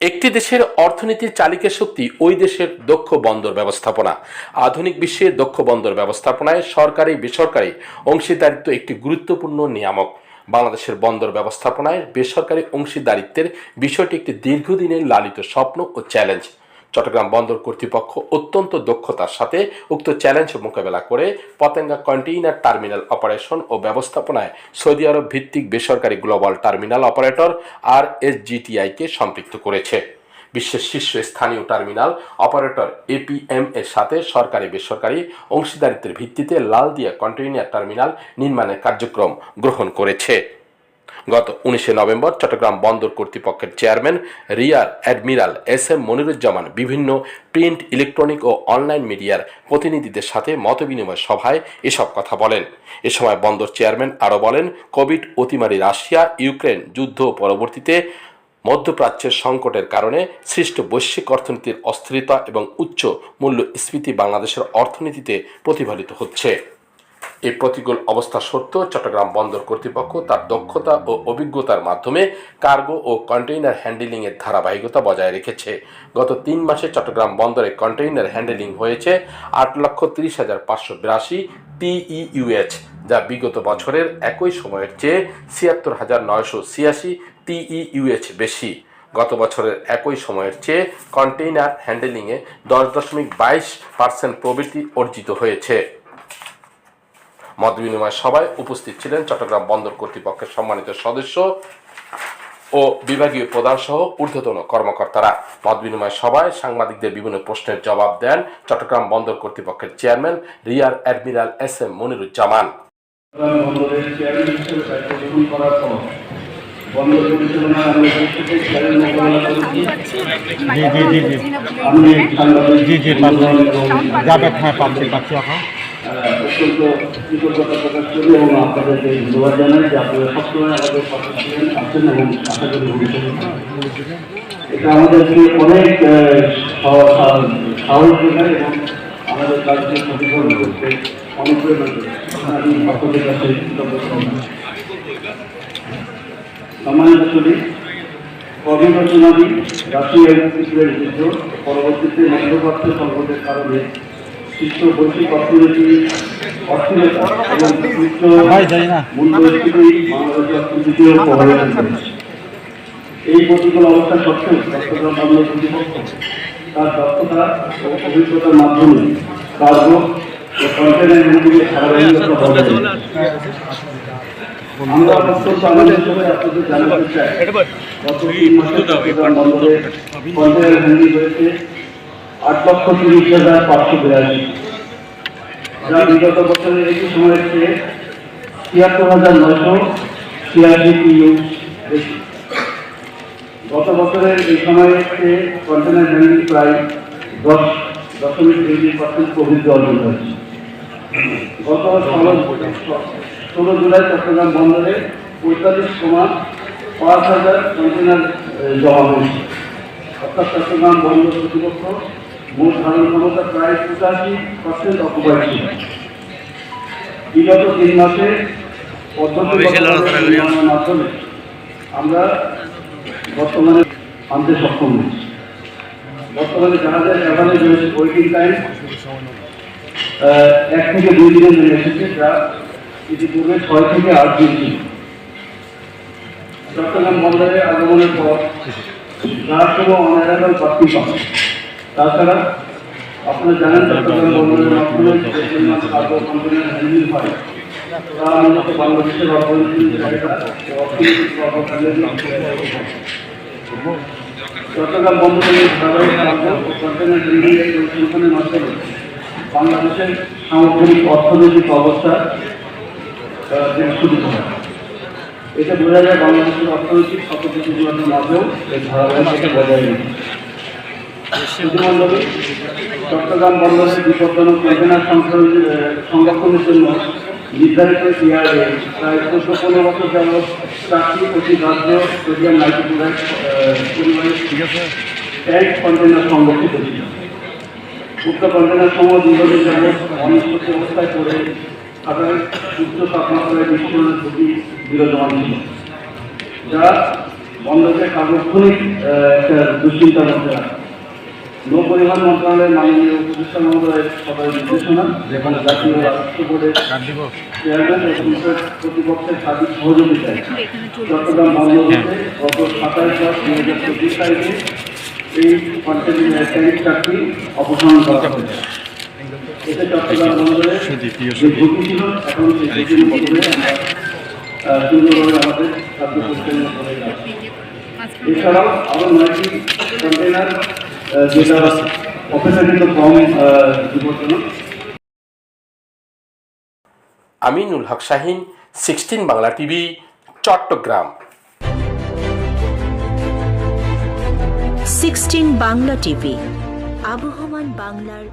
একটি দেশের অর্থনীতির চালিকা শক্তি ওই দেশের দক্ষ বন্দর ব্যবস্থাপনা। আধুনিক বিশ্বে দক্ষ বন্দর ব্যবস্থাপনায় সরকারি, বেসরকারি অংশীদারিত্ব একটি গুরুত্বপূর্ণ নিয়ামক। বাংলাদেশের বন্দর ব্যবস্থাপনায় বেসরকারি অংশীদারিত্বের বিষয়টি একটি দীর্ঘদিনের লালিত স্বপ্ন ও চ্যালেঞ্জ। চট্টগ্রাম বন্দর কর্তৃপক্ষ অত্যন্ত দক্ষতার সাথে উক্ত চ্যালেঞ্জ মোকাবেলা করে পতেঙ্গা কন্টেইনার টার্মিনাল অপারেশন ও ব্যবস্থাপনায় সৌদি আরব ভিত্তিক বেসরকারি গ্লোবাল টার্মিনাল অপারেটর আর কে সম্পৃক্ত করেছে। বিশ্বের শীর্ষ স্থানীয় টার্মিনাল অপারেটর এপিএম এর সাথে সরকারি বেসরকারি অংশীদারিত্বের ভিত্তিতে লালদিয়া কন্টেইনার টার্মিনাল নির্মাণের কার্যক্রম গ্রহণ করেছে। গত উনিশে নভেম্বর চট্টগ্রাম বন্দর কর্তৃপক্ষের chairman rear admiral S M Moniruzzaman বিভিন্ন প্রিন্ট, ইলেকট্রনিক ও অনলাইন মিডিয়ার প্রতিনিধিদের সাথে মতবিনিময় সভায় এসব কথা বলেন। এ সময় বন্দর চেয়ারম্যান আরও বলেন, কোভিড অতিমারি রাশিয়া, ইউক্রেন যুদ্ধ পরবর্তীতে মধ্যপ্রাচ্যের সংকটের কারণে সৃষ্ট বৈশ্বিক অর্থনীতির অস্থিরতা এবং উচ্চ মূল্যস্ফীতি বাংলাদেশের অর্থনীতিতে প্রতিফলিত হচ্ছে। এই প্রতিকূল অবস্থা সত্ত্বেও চট্টগ্রাম বন্দর কর্তৃপক্ষ তার দক্ষতা ও অভিজ্ঞতার মাধ্যমে কার্গো ও কন্টেইনার হ্যান্ডেলিংয়ের ধারাবাহিকতা বজায় রেখেছে। গত তিন মাসে চট্টগ্রাম বন্দরে কন্টেইনার হ্যান্ডেলিং হয়েছে আট লক্ষ তিরিশ হাজার পাঁচশো বিরাশি টিইউএচ যা বিগত বছরের একই সময়ের চেয়ে ছিয়াত্তর হাজার নয়শো ছিয়াশি টিইউএচ বেশি। গত বছরের একই সময়ের চেয়ে কন্টেইনার হ্যান্ডেলিংয়ে দশ দশমিক বাইশ পার্সেন্ট প্রবৃদ্ধি অর্জিত হয়েছে। মত বিনিময় সভায় উপস্থিত ছিলেন। চট্টগ্রাম বন্দর কর্তৃপক্ষের সম্মানিত সদস্য ও বিভাগীয় প্রধান সহ ঊর্ধ্বতন কর্মকর্তারা। মত বিনিময় সভায় সাংবাদিকদের বিভিন্ন প্রশ্নের জবাব দেন চট্টগ্রাম বন্দর কর্তৃপক্ষের chairman rear admiral S M Moniruzzaman. বন্দরের চেয়ারম্যান হিসেবে দায়িত্ব গ্রহণ করার পর বন্দর পরিচালনায় আমরা চ্যালেঞ্জ মোকাবেলা করেছি জি জি জি জি। আমি জি জি পাবো যাবে হ্যাঁ পাচ্ছি পাচ্ছি এখন অত্যন্ত কৃতজ্ঞতা প্রকাশ করি এবং আপনাদেরকে ধন্যবাদ জানাই যে আপনারা সবসময় আমাদের পাশে ছিলেন আছেন এবং আশা করি এটা আমাদেরকে অনেক সাহস যোগায় এবং আমাদের কাজকে সফল করতে অনেক প্রেরণা যোগায়। আমি আপনাদের কাছে কৃতজ্ঞতা জানাই। সম্মানিত ছবি কোভিড ও সুনামি রাশিয়া যুদ্ধ পরবর্তীতে মধ্যপ্রাচ্য সংকটের কারণে অর্থনীতি অস্থিরতা এবং উচ্চ মূল্যস্ফীতি বাংলাদেশের অর্থনীতিকেও প্রভাবিত করেছে এই প্রতিকূল অবস্থা সত্ত্বেও চট্টগ্রাম বন্দর কর্তৃপক্ষ তার দক্ষতা ও অভিজ্ঞতার মাধ্যমে কার্গো ও কন্টেনার হ্যান্ডলিংয়ে ধারাবাহিকতা বজায় আমরা অত্যন্ত আনন্দিত হয়ে আপনাদের জানাতে চাই গত তিন মাসে চট্টগ্রাম বন্দরে কন্টেনার হ্যান্ডলিং হয়েছে আট লক্ষ তিরিশ হাজার পাঁচশো বিরাশি। যা বিগত বছরের একই সময়ের চেয়ে ছিয়াত্তর হাজার নয়শো ছিয়াশি ইউ বেশি। গত বছরের এই সময়ের চেয়ে কন্টেনার হ্যান্ডলিং প্রায় দশ দশমিক দুই পার্সেন্ট প্রবৃদ্ধি অর্জন হয়েছে গত ষোলো জুলাই চট্টগ্রাম বন্দরে পঁয়তাল্লিশ কমা পাঁচ হাজার কন্টেনার জমা হয়েছে। অর্থাৎ চট্টগ্রাম বন্দর কর্তৃপক্ষ মোট ধারণ ক্ষমতা প্রায় পঁচাশি পার্সেন্ট অকুপাই ছিল। বিগত তিন মাসে পদ্ধতিগত মাধ্যমে আমরা বর্তমানে আনতে সক্ষম হয়েছি। বর্তমানে জাহাজের অ্যাভারেজ রয়েছে ওয়েটিং টাইম এক থেকে দুই দিনে নেমে এসেছে যা ইতিপূর্বে ছয় থেকে আট দিন ছিল। চট্টগ্রাম বন্দরে আগমনের পর যার কোনো অনারাইভাল প্রাপ্তি পান। তাছাড়া আপনারা জানেন চট্টগ্রাম বন্দরের মাধ্যমে হ্যান্ডেল হয়। তা মূলত বাংলাদেশের অর্থনীতির জায়গা অর্থনৈতিক কর্মকাণ্ডের চট্টগ্রাম বন্দরের ধারাবাহিক মাধ্যমে বাংলাদেশের সামগ্রিক অর্থনৈতিক অবস্থা সুবিধা হয়। এটা বোঝা যায় বাংলাদেশের অর্থনৈতিক শতপ্রতিযোগিতার মাঝেও এই ধারাবাহিকতা বজায় রেখেছে। চট্টগ্রাম বন্দর বিপজ্জনক আহ, সংরক্ষণের জন্য নির্ধারিত ইয়ারে প্রায় চোদ্দ পনেরো বছর যাবৎ চারটি প্রতি রাজ্য সোডিয়াম নাইট্রোক্লোরাইড পরিমাণে ট্যাঙ্ক কন্টেনার সংরক্ষিত ছিল। উক্ত কন্টেনার সমূহ দীর্ঘদিন যাবৎ অনিশ্চিত অবস্থায় পড়ে সাধারণ উচ্চ তাপমাত্রায় বিস্ফোরণের ঝুঁকি বিরাজমান ছিল। যা বন্ধকে সার্বক্ষণিক একটা দুশ্চিন্তার মধ্যে রাখে। নৌ পরিবহন মন্ত্রণালয়ের মাননীয় উপদেষ্টা মহোদয়ের সদয় নির্দেশনা, যেখানে জাতীয় রাজস্ব বোর্ডের চেয়ারম্যান এবং প্রতিপক্ষের সার্বিক সহযোগিতায় চট্টগ্রাম বন্দরতে গত সাতাশ দশ দুই হাজার চব্বিশ তারিখে এই কন্টেইনার ট্যাঙ্ক চারটি অপসারণ করা হয়েছে। এতে চট্টগ্রাম বন্দরে যে ঝুঁকি ছিল, এখন সেই ঝুঁকির আমরা সুন্দরভাবে আমাদের খাদ্য পরিচালনা এছাড়াও আরও নয়টি আহ, বিপজ্জনক Aminul Haque Shahin sixteen Bangla TV Chattogram. Sixteen Bangla TV আবহমান বাংলার